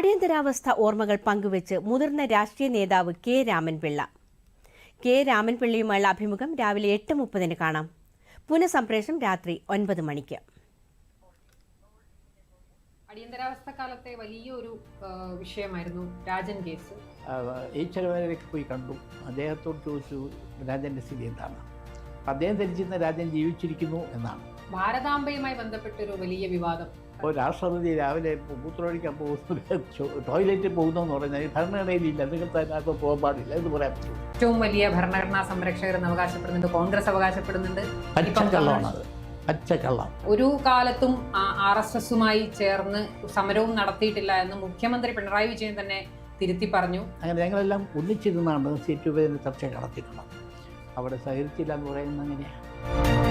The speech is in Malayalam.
അടിയന്തരാവസ്ഥ ഓർമ്മകൾ പങ്കുവച്ച് മുതിർന്ന രാഷ്ട്രീയ നേതാവ് കെ രാമൻപിള്ള. കെ രാമൻപിള്ളയുമായുള്ള അഭിമുഖം രാവിലെ എട്ട് മുപ്പതിന് കാണാം. പുനഃസംപ്രേഷണം രാത്രി ഒൻപത് മണിക്ക്. അടിയന്തരാവസ്ഥ കാലത്തെ വലിയൊരു വിഷയമായിരുന്നു രാജൻ കേസ്. ഈശ്വരവരൊക്കെ പോയി കണ്ടു. അദ്ദേഹത്തോട് ചോദിച്ചു രാജന്റെ സ്ഥിതി എന്താണ്? അദ്ദേഹം ധരിച്ചിരുന്ന രാജൻ ജീവിച്ചിരിക്കുന്നു എന്നാണ്. ഭാരതാംബയുമായി ബന്ധപ്പെട്ടൊരു വലിയ വിവാദം. ഇപ്പോൾ രാഷ്ട്രപതി രാവിലെ മൂത്രമൊഴിക്കാൻ പോകുന്നു ടോയ്ലറ്റിൽ പോകുന്നു എന്ന് പറഞ്ഞാൽ ഭരണഘടനയിലില്ല. നിങ്ങൾക്ക് അതിനകത്ത് പോകാൻ പാടില്ല എന്ന് പറയാൻ പറ്റും ഏറ്റവും വലിയ ഭരണഘടനാ സംരക്ഷകരെന്ന് അവകാശപ്പെടുന്നുണ്ട് കോൺഗ്രസ് അവകാശപ്പെടുന്നുണ്ട്. പച്ചക്കള്ളമാണത് പച്ചക്കള്ളം ഒരു കാലത്തും ആർ എസ് എസുമായി ചേർന്ന് സമരവും നടത്തിയിട്ടില്ല എന്ന് മുഖ്യമന്ത്രി പിണറായി വിജയൻ തന്നെ തിരുത്തി പറഞ്ഞു. അങ്ങനെ ഞങ്ങളെല്ലാം ഒന്നിച്ചിരുന്നാണ് സീറ്റ് വിഭജന ചർച്ച നടത്തിയിട്ടുള്ളത്. അവിടെ സഹകരിച്ചില്ല എന്ന് പറയുന്നത് അങ്ങനെയാണ്